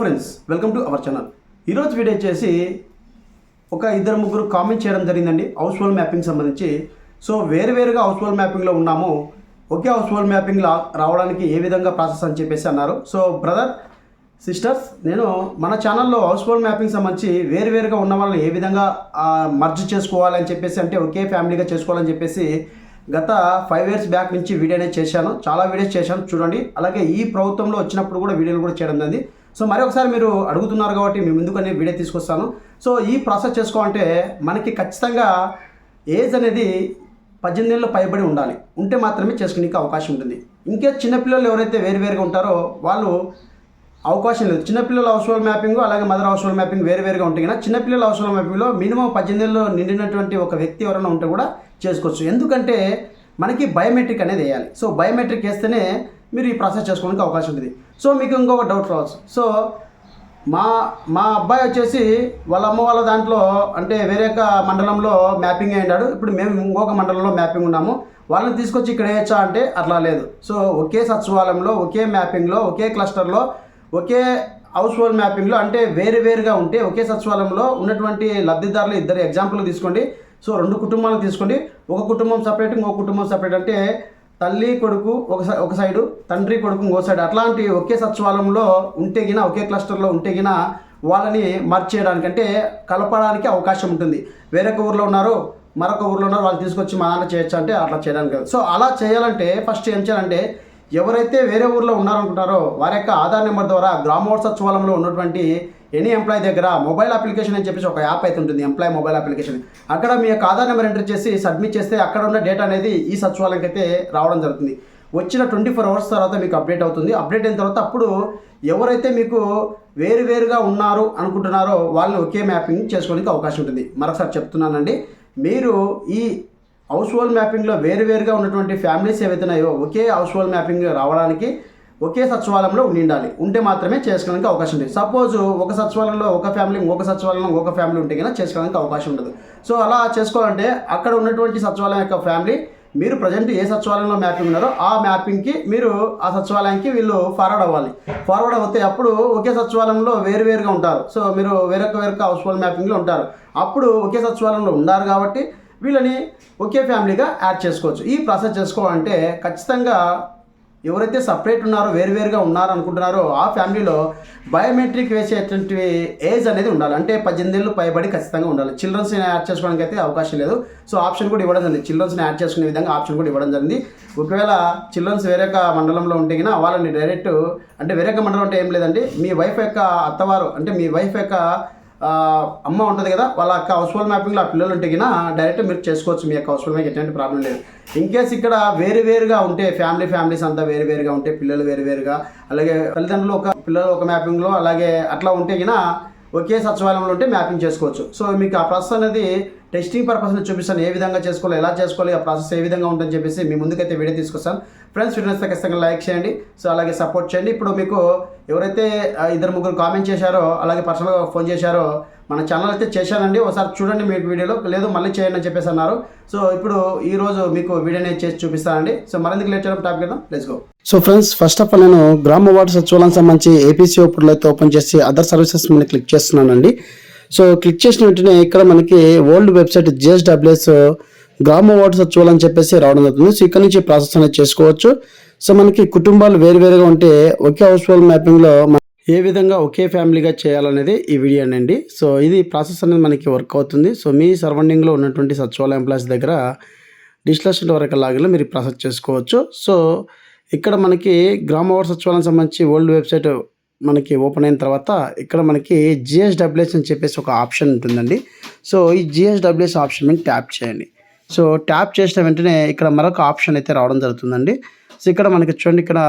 Friends welcome to our channel ఈరోజు video వచ్చేసి ఒక ఇద్దరు ముగ్గురు కామెంట్ చేయడం జరిగిందండి హౌస్ హోల్ మ్యాపింగ్ సంబంధించి. సో వేరు వేరుగా హౌస్ హోల్ మ్యాపింగ్లో ఉన్నాము. ఒకే హౌస్ హోల్ మ్యాపింగ్ రావడానికి ఏ విధంగా ప్రాసెస్ అని చెప్పేసి అన్నారు. సో బ్రదర్ సిస్టర్స్ నేను మన ఛానల్లో హౌస్ హోల్ మ్యాపింగ్ సంబంధించి వేరు వేరుగా ఉన్న వాళ్ళని ఏ విధంగా మర్జ్ చేసుకోవాలని చెప్పేసి అంటే ఒకే ఫ్యామిలీగా చేసుకోవాలని చెప్పేసి గత ఫైవ్ ఇయర్స్ బ్యాక్ నుంచి వీడియో అనేది చేశాను. చాలా వీడియోస్ చేశాను చూడండి. అలాగే ఈ ప్రభుత్వంలో వచ్చినప్పుడు కూడా వీడియోలు కూడా చేయడం జరిగింది. సో మరి ఒకసారి మీరు అడుగుతున్నారు కాబట్టి మేము ముందుకనే వీడియో తీసుకొస్తాను. సో ఈ ప్రాసెస్ చేసుకోవాలంటే మనకి ఖచ్చితంగా ఏజ్ అనేది పద్దెనిమిది ఏళ్ళు పైబడి ఉండాలి. ఉంటే మాత్రమే చేసుకునే అవకాశం ఉంటుంది. ఇంకే చిన్నపిల్లలు ఎవరైతే వేరు వేరుగా ఉంటారో వాళ్ళు అవకాశం లేదు. చిన్నపిల్లల హౌస్హోల్డ్ మ్యాపింగ్ అలాగే మదర్ హౌస్హోల్డ్ మ్యాపింగ్ వేరు వేరుగా ఉంటాయి కదా చిన్నపిల్లల హౌస్హోల్డ్ మ్యాపింగ్లో మినిమం పద్దెనిమిది ఏళ్ళు నిండినటువంటి ఒక వ్యక్తి ఎవరైనా ఉంటే కూడా చేసుకోవచ్చు. ఎందుకంటే మనకి బయోమెట్రిక్ అనేది వేయాలి. సో బయోమెట్రిక్ వేస్తేనే మీరు ఈ ప్రాసెస్ చేసుకోవడానికి అవకాశం ఉంటుంది. సో మీకు ఇంకొక డౌట్ రావచ్చు. సో మా మా అబ్బాయి వచ్చేసి వాళ్ళ అమ్మ వాళ్ళ దాంట్లో అంటే వేరే ఒక మండలంలో మ్యాపింగ్ అయ్యాడు ఇప్పుడు మేము ఇంకొక మండలంలో మ్యాపింగ్ ఉన్నాము. వాళ్ళని తీసుకొచ్చి ఇక్కడ వేయచ్చా అంటే అట్లా లేదు. సో ఒకే సచివాలయంలో ఒకే మ్యాపింగ్లో ఒకే క్లస్టర్లో ఒకే హౌస్ హోల్డ్ మ్యాపింగ్లో అంటే వేరు వేరుగా ఉంటే ఒకే సచివాలయంలో ఉన్నటువంటి లబ్ధిదారులు ఇద్దరు ఎగ్జాంపుల్ తీసుకోండి. సో రెండు కుటుంబాలను తీసుకోండి. ఒక కుటుంబం సపరేట్ ఇంకో కుటుంబం సపరేట్ అంటే తల్లి కొడుకు ఒక ఒక సైడు తండ్రి కొడుకు ఇంకో సైడ్. అట్లాంటి ఒకే సచివాలయంలో ఉంటే గిన ఒకే క్లస్టర్లో ఉంటే గిన వాళ్ళని మర్చ్ చేయడానికి అంటే కలపడానికి అవకాశం ఉంటుంది. వేరొక ఊర్లో ఉన్నారు మరొక ఊర్లో ఉన్నారు వాళ్ళు తీసుకొచ్చి మా నాన్న చేయొచ్చు అంటే అట్లా చేయడానికి కాదు. సో అలా చేయాలంటే ఫస్ట్ ఏం చేయాలంటే ఎవరైతే వేరే ఊర్లో ఉన్నారనుకుంటారో వారి యొక్క ఆధార్ నెంబర్ ద్వారా గ్రామోత్సవాలంలో సచివాలయంలో ఉన్నటువంటి ఎనీ ఎంప్లాయ్ దగ్గర మొబైల్ అప్లికేషన్ అని చెప్పేసి ఒక యాప్ అయితే ఉంటుంది ఎంప్లాయ్ మొబైల్ అప్లికేషన్ అక్కడ మీ యొక్క ఆధార్ నెంబర్ ఎంటర్ చేసి సబ్మిట్ చేస్తే అక్కడ ఉన్న డేటా అనేది ఈ సచివాలయంకి అయితే రావడం జరుగుతుంది. వచ్చిన ట్వంటీ ఫోర్ అవర్స్ తర్వాత మీకు అప్డేట్ అవుతుంది. అప్డేట్ అయిన తర్వాత అప్పుడు ఎవరైతే మీకు వేరు వేరుగా ఉన్నారు అనుకుంటున్నారో వాళ్ళని ఒకే మ్యాపింగ్ చేసుకోవడానికి అవకాశం ఉంటుంది. మరొకసారి చెప్తున్నానండి. మీరు ఈ హౌస్ హోల్డ్ మ్యాపింగ్లో వేరు వేరుగా ఉన్నటువంటి ఫ్యామిలీస్ ఏవైతున్నాయో ఒకే హౌస్ హోల్డ్ మ్యాపింగ్ రావడానికి ఒకే సచివాలయంలో ఉండి ఉండాలి ఉంటే మాత్రమే చేసుకోవడానికి అవకాశం ఉంటుంది సపోజ్ ఒక సచివాలయంలో ఒక ఫ్యామిలీ ఇంకొక సచివాలయంలో ఇంకొక ఫ్యామిలీ ఉంటే కనుక చేసుకోవడానికి అవకాశం ఉండదు. సో అలా చేసుకోవాలంటే అక్కడ ఉన్నటువంటి సచివాలయం యొక్క ఫ్యామిలీ మీరు ప్రజెంట్ ఏ సచివాలయంలో మ్యాపింగ్ ఉన్నారో ఆ మ్యాపింగ్కి మీరు ఆ సచివాలయానికి వీళ్ళు ఫార్వర్డ్ అవ్వాలి. ఫార్వర్డ్ అవుతే అప్పుడు ఒకే సచివాలయంలో వేరువేరుగా ఉంటారు. సో మీరు వేరొక వేరొక హౌస్ హోల్డ్ మ్యాపింగ్లో ఉంటారు. అప్పుడు ఒకే సచివాలయంలో ఉన్నారు కాబట్టి వీళ్ళని ఒకే ఫ్యామిలీగా యాడ్ చేసుకోవచ్చు. ఈ ప్రాసెస్ చేసుకోవాలంటే ఖచ్చితంగా ఎవరైతే సపరేట్ ఉన్నారో వేరువేరుగా ఉన్నారనుకుంటున్నారో ఆ ఫ్యామిలీలో బయోమెట్రిక్ వేసేటువంటి ఏజ్ అనేది ఉండాలి. అంటే పద్దెనిమిది ఏళ్ళు పైబడి ఖచ్చితంగా ఉండాలి. చిల్డ్రన్స్ని యాడ్ చేసుకోవడానికి అయితే అవకాశం లేదు. సో ఆప్షన్ కూడా ఇవ్వడం జరిగింది. చిల్డ్రన్స్ని యాడ్ చేసుకునే విధంగా ఆప్షన్ కూడా ఇవ్వడం జరిగింది. ఒకవేళ చిల్డ్రన్స్ వేరొక మండలంలో ఉంటే గిన వాళ్ళని డైరెక్ట్ అంటే వేరొక మండలం అంటే ఏం లేదండి. మీ వైఫ్ యొక్క అత్తవారు అంటే మీ వైఫ్ యొక్క అమ్మ ఉంటుంది కదా వాళ్ళ యొక్క హౌస్ హోల్డ్ మ్యాపింగ్లో ఆ పిల్లలు ఉంటే గిన డైరెక్ట్ మీరు చేసుకోవచ్చు మీ యొక్క హౌస్ హోల్డ్ ఎటువంటి ప్రాబ్లం లేదు. ఇన్ కేస్ ఇక్కడ వేరు వేరుగా ఉంటే ఫ్యామిలీ ఫ్యామిలీస్ అంతా వేరు వేరుగా ఉంటే పిల్లలు వేరు వేరుగా అలాగే తల్లిదండ్రులు ఒక పిల్లలు ఒక మ్యాపింగ్లో అలాగే అట్లా ఉంటే గిన ఒకే సచివాలయంలో ఉంటే మ్యాపింగ్ చేసుకోవచ్చు. సో మీకు ఆ ప్రాసెస్ అనేది టెస్టింగ్ పర్పస్ని చూపిస్తాను ఏ విధంగా చేసుకోవాలి ఎలా చేసుకోవాలి ఆ ప్రాసెస్ ఏ విధంగా ఉంటుందని చెప్పేసి మీ ముందుకైతే వీడియో తీసుకొస్తాను. ఫ్రెండ్స్ వీడియోస్ ఖచ్చితంగా లైక్ చేయండి. సో అలాగే సపోర్ట్ చేయండి. ఇప్పుడు మీకు ఎవరైతే ఇద్దరు ముగ్గురు కామెంట్ చేశారో అలాగే పర్సనల్గా ఫోన్ చేశారో మన ఛానల్ అయితే చేశానండి. ఒకసారి చూడండి మీకు వీడియోలో. లేదు మళ్ళీ చేయండి అని చెప్పేసి అన్నారు. సో ఇప్పుడు ఈ రోజు మీకు వీడియో అనేది చేసి చూపిస్తానండి. సో మరింత లేట్ చేయడం టాపిక్ కదా let's go so friends first of all నేను గ్రామ వార్డు సచివాలయం సంబంధించి ఏపీసీ ఓపెన్లో అయితే ఓపెన్ చేసి అదర్ సర్వీసెస్ మీద క్లిక్ చేస్తున్నానండి. సో క్లిక్ చేసిన వెంటనే ఇక్కడ మనకి old website GSWS Grama ward Sachivalayam అని చెప్పేసి రావడం జరుగుతుంది. సో ఇక్కడ నుంచి ప్రాసెస్ అనేది చేసుకోవచ్చు. సో మనకి కుటుంబాలు వేరువేరుగా ఉంటే ఒకే హౌస్ హోల్డ్ మ్యాపింగ్లో మన- ఏ విధంగా ఒకే ఫ్యామిలీగా చేయాలనేది ఈ వీడియో అండి. సో ఇది ప్రాసెస్ అనేది మనకి వర్క్ అవుతుంది. సో మీ సరౌండింగ్లో ఉన్నటువంటి సచివాలయం ఎంప్లాయీస్ దగ్గర డిస్లషన్ వరకు లాగిలో మీరు ప్రాసెస్ చేసుకోవచ్చు. సో ఇక్కడ మనకి గ్రామ వార్డు సచివాలయం సంబంధించి ఓల్డ్ వెబ్సైట్ మనకి ఓపెన్ అయిన తర్వాత ఇక్కడ మనకి జిఎస్డబ్ల్యూఎస్ అని చెప్పేసి ఒక ఆప్షన్ ఉంటుందండి. సో ఈ జిఎస్డబ్ల్యూఎస్ ఆప్షన్ మీద ట్యాప్ చేయండి. సో ట్యాప్ చేసిన వెంటనే ఇక్కడ మరొక ఆప్షన్ అయితే రావడం జరుగుతుందండి. సో ఇక్కడ మనకి చూడండి ఇక్కడ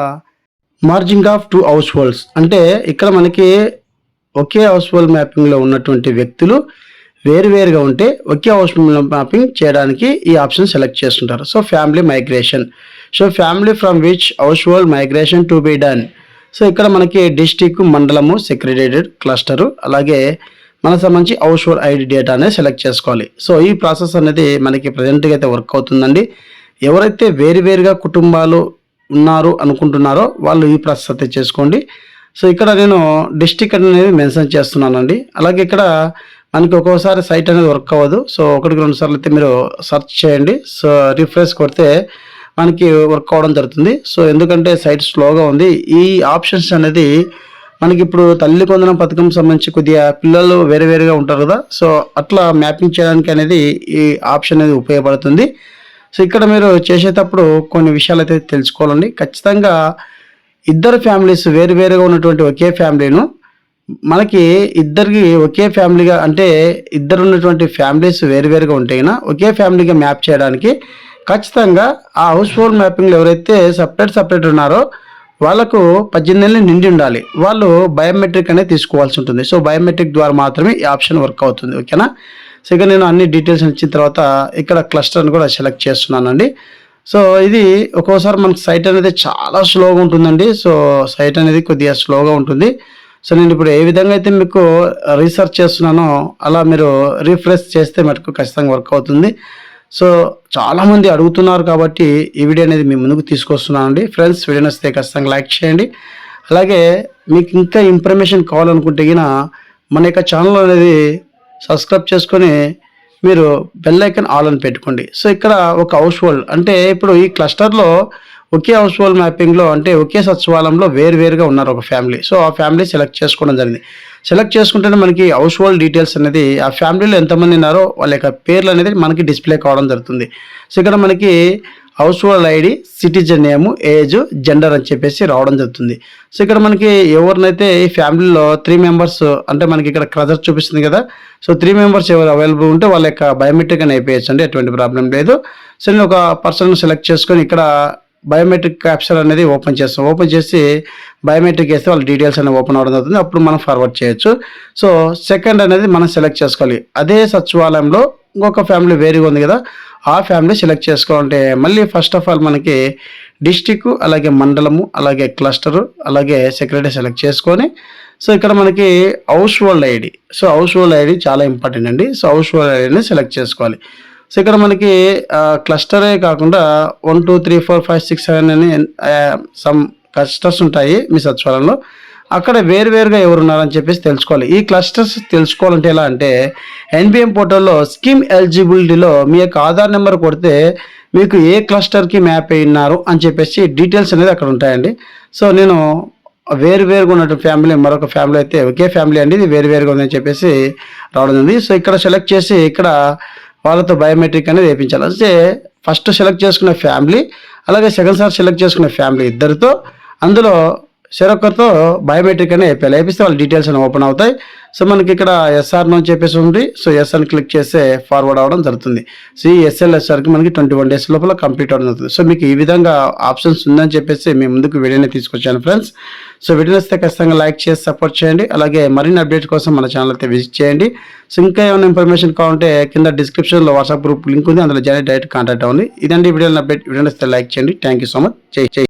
merging of two house holds అంటే ఇక్కడ మనకి ఒకే హౌస్ హోల్డ్ మ్యాపింగ్లో ఉన్నటువంటి వ్యక్తులు వేరువేరుగా ఉంటే ఒకే హౌస్ మ్యాపింగ్ చేయడానికి ఈ ఆప్షన్ సెలెక్ట్ చేస్తుంటారు. So family migration so family from which household migration to be done so ఇక్కడ మనకి డిస్టిక్ మండలము సెక్రటేటెడ్ క్లస్టరు అలాగే మనకు సంబంధించి హౌస్ హోల్డ్ ఐడి డేటా అనేది సెలెక్ట్ చేసుకోవాలి. సో ఈ ప్రాసెస్ అనేది మనకి ప్రజెంట్గా అయితే వర్క్ అవుతుందండి. ఎవరైతే వేరువేరుగా కుటుంబాలు ఉన్నారు అనుకుంటున్నారో వాళ్ళు ఈ ప్రాసెస్ అయితే చేసుకోండి. సో ఇక్కడ నేను డిస్టిక్ అనేది మెన్షన్ చేస్తున్నానండి. అలాగే ఇక్కడ మనకి ఒక్కోసారి సైట్ అనేది వర్క్ అవ్వదు. సో ఒకటికి రెండు సార్లు అయితే మీరు సెర్చ్ చేయండి. సో రిఫ్రెష్ కొడితే మనకి వర్క్ అవ్వడం జరుగుతుంది. సో ఎందుకంటే సైట్ స్లోగా ఉంది. ఈ ఆప్షన్స్ అనేది మనకి ఇప్పుడు తల్లి కొందనం పథకం సంబంధించి కొద్దిగా పిల్లలు వేరే వేరుగా ఉంటారు కదా. సో అట్లా మ్యాపింగ్ చేయడానికి అనేది ఈ ఆప్షన్ అనేది ఉపయోగపడుతుంది. సో ఇక్కడ మీరు చేసేటప్పుడు కొన్ని విషయాలు అయితే తెలుసుకోవాలండి. ఖచ్చితంగా ఇద్దరు ఫ్యామిలీస్ వేరు వేరుగా ఉన్నటువంటి ఒకే ఫ్యామిలీను మనకి ఇద్దరికి ఒకే ఫ్యామిలీగా అంటే ఇద్దరు ఉన్నటువంటి ఫ్యామిలీస్ వేరువేరుగా ఉంటేనా ఒకే ఫ్యామిలీగా మ్యాప్ చేయడానికి ఖచ్చితంగా ఆ హౌస్ హోల్డ్ మ్యాపింగ్లో ఎవరైతే సపరేట్ సపరేట్ ఉన్నారో వాళ్ళకు పద్దెనిమిది నెలలు నిండి ఉండాలి. వాళ్ళు బయోమెట్రిక్ అనేది తీసుకోవాల్సి ఉంటుంది. సో బయోమెట్రిక్ ద్వారా మాత్రమే ఈ ఆప్షన్ వర్క్ అవుతుంది. ఓకేనా? సో ఇక నేను అన్ని డీటెయిల్స్ ఇచ్చిన తర్వాత ఇక్కడ క్లస్టర్ని కూడా సెలెక్ట్ చేస్తున్నానండి. సో ఇది ఒక్కోసారి మనకి సైట్ అనేది చాలా స్లోగా ఉంటుందండి. సో సైట్ అనేది కొద్దిగా స్లోగా ఉంటుంది. సో నేను ఇప్పుడు ఏ విధంగా అయితే మీకు రీసెర్చ్ చేస్తున్నానో అలా మీరు రీఫ్రెష్ చేస్తే మటుకు ఖచ్చితంగా వర్క్ అవుతుంది. సో చాలామంది అడుగుతున్నారు కాబట్టి ఈ వీడియో అనేది మీ ముందుకు తీసుకొస్తున్నానండి. ఫ్రెండ్స్ వీడియో నచ్చితే ఖచ్చితంగా లైక్ చేయండి. అలాగే మీకు ఇంకా ఇన్ఫర్మేషన్ కావాలనుకుంటే మన యొక్క ఛానల్ అనేది సబ్స్క్రైబ్ చేసుకొని మీరు బెల్ ఐకన్ ఆల్ అని పెట్టుకోండి. సో ఇక్కడ ఒక హౌస్ హోల్డ్ అంటే ఇప్పుడు ఈ క్లస్టర్లో ఒకే హౌస్ హోల్డ్ మ్యాపింగ్లో అంటే ఒకే సచివాలయంలో వేరు వేరుగా ఉన్నారు ఒక ఫ్యామిలీ సో ఆ ఫ్యామిలీ సెలెక్ట్ చేసుకోవడం జరిగింది. సెలెక్ట్ చేసుకుంటేనే మనకి హౌస్ హోల్డ్ డీటెయిల్స్ అనేది ఆ ఫ్యామిలీలో ఎంతమంది ఉన్నారో వాళ్ళ యొక్క పేర్లు అనేది మనకి డిస్ప్లే కావడం జరుగుతుంది. సో ఇక్కడ మనకి household ID citizen name age gender అని చెప్పేసి రావడం జరుగుతుంది. సో ఇక్కడ మనకి ఎవరినైతే ఈ ఫ్యామిలీలో త్రీ మెంబర్స్ అంటే మనకి ఇక్కడ క్రదర్ చూపిస్తుంది కదా సో త్రీ మెంబర్స్ ఎవరు అవైలబుల్ ఉంటే వాళ్ళ యొక్క బయోమెట్రిక్ అని అయిపోయచ్చు అండి ఎటువంటి ప్రాబ్లం లేదు. సో నేను ఒక పర్సన్ సెలెక్ట్ చేసుకొని ఇక్కడ బయోమెట్రిక్ క్యాప్చర్ అనేది ఓపెన్ చేస్తాం. ఓపెన్ చేసి బయోమెట్రిక్ వేస్తే వాళ్ళ డీటెయిల్స్ అనేవి ఓపెన్ అవ్వడం జరుగుతుంది. అప్పుడు మనం ఫార్వర్డ్ చేయొచ్చు. సో సెకండ్ అనేది మనం సెలెక్ట్ చేసుకోవాలి. అదే సచివాలయంలో ఇంకొక ఫ్యామిలీ వేరుగా ఉంది కదా ఆ ఫ్యామిలీ సెలెక్ట్ చేసుకోవాలంటే మళ్ళీ ఫస్ట్ ఆఫ్ ఆల్ మనకి డిస్టిక్ అలాగే మండలము అలాగే క్లస్టరు అలాగే సెక్రటరీ సెలెక్ట్ చేసుకొని సో ఇక్కడ మనకి household ID so household ID చాలా ఇంపార్టెంట్ అండి. సో హౌస్ హోల్డ్ ఐడిని సెలెక్ట్ చేసుకోవాలి. సో ఇక్కడ మనకి క్లస్టరే కాకుండా one two three four five six seven అని సమ్ క్లస్టర్స్ ఉంటాయి మీ సచివాలయంలో. అక్కడ వేరువేరుగా ఎవరు ఉన్నారని చెప్పేసి తెలుసుకోవాలి. ఈ క్లస్టర్స్ తెలుసుకోవాలంటే ఎలా అంటే ఎన్బిఎం పోర్టల్లో స్కీమ్ ఎలిజిబిలిటీలో మీ యొక్క ఆధార్ నెంబర్ కొడితే మీకు ఏ క్లస్టర్కి మ్యాప్ అయినారు అని చెప్పేసి డీటెయిల్స్ అనేది అక్కడ ఉంటాయండి. సో నేను వేరు వేరుగా ఉన్నటువంటి ఫ్యామిలీ మరొక ఫ్యామిలీ అయితే ఒకే ఫ్యామిలీ అండి ఇది వేరువేరుగా ఉందని చెప్పేసి రావడం ఉంది సో ఇక్కడ సెలెక్ట్ చేసి ఇక్కడ వాళ్ళతో బయోమెట్రిక్ అనేది వేయించాలి. అంటే ఫస్ట్ సెలెక్ట్ చేసుకున్న ఫ్యామిలీ అలాగే సెకండ్ సార్ సెలెక్ట్ చేసుకున్న ఫ్యామిలీ ఇద్దరితో అందులో చెరొక్కరితో బయోమెట్రిక్ అనే వేయాలి వేపిస్తే వాళ్ళ డీటెయిల్స్ అని ఓపెన్ అవుతాయి. సో మనకి ఇక్కడ ఎస్ఆర్ అని చెప్పేసి ఉంది. సో ఎస్ఆర్ని క్లిక్ చేస్తే ఫార్వర్డ్ అవ్వడం జరుగుతుంది. సో ఈ ఎస్ఎల్ఎస్ఆర్కి మనకి ట్వంటీ వన్ డేస్ లోపల కంప్లీట్ అవ్వడం జరుగుతుంది. సో మీకు ఈ విధంగా ఆప్షన్స్ ఉందని చెప్పేసి మేము ముందుకు వీడియోనే తీసుకొచ్చాను ఫ్రెండ్స్. సో వీడియో వస్తే ఖచ్చితంగా లైక్ చేసి సపోర్ట్ చేయండి. అలాగే మరిన్ని అప్డేట్ కోసం మన ఛానల్ అయితే విజిట్ చేయండి. సో ఇంకా ఏమైనా ఇన్ఫర్మేషన్ కావాలంటే కింద డిస్క్రిప్షన్లో వాట్సాప్ గ్రూప్ లింక్ ఉంది. అందులో జాయిన్ డైరెక్ట్ కాంటాక్ట్ అవ్వండి. ఇదండి వీడియోని అప్డేట్. వీడియో వస్తే లైక్ చేయండి. థ్యాంక్ యూ సో మచ్ జై జై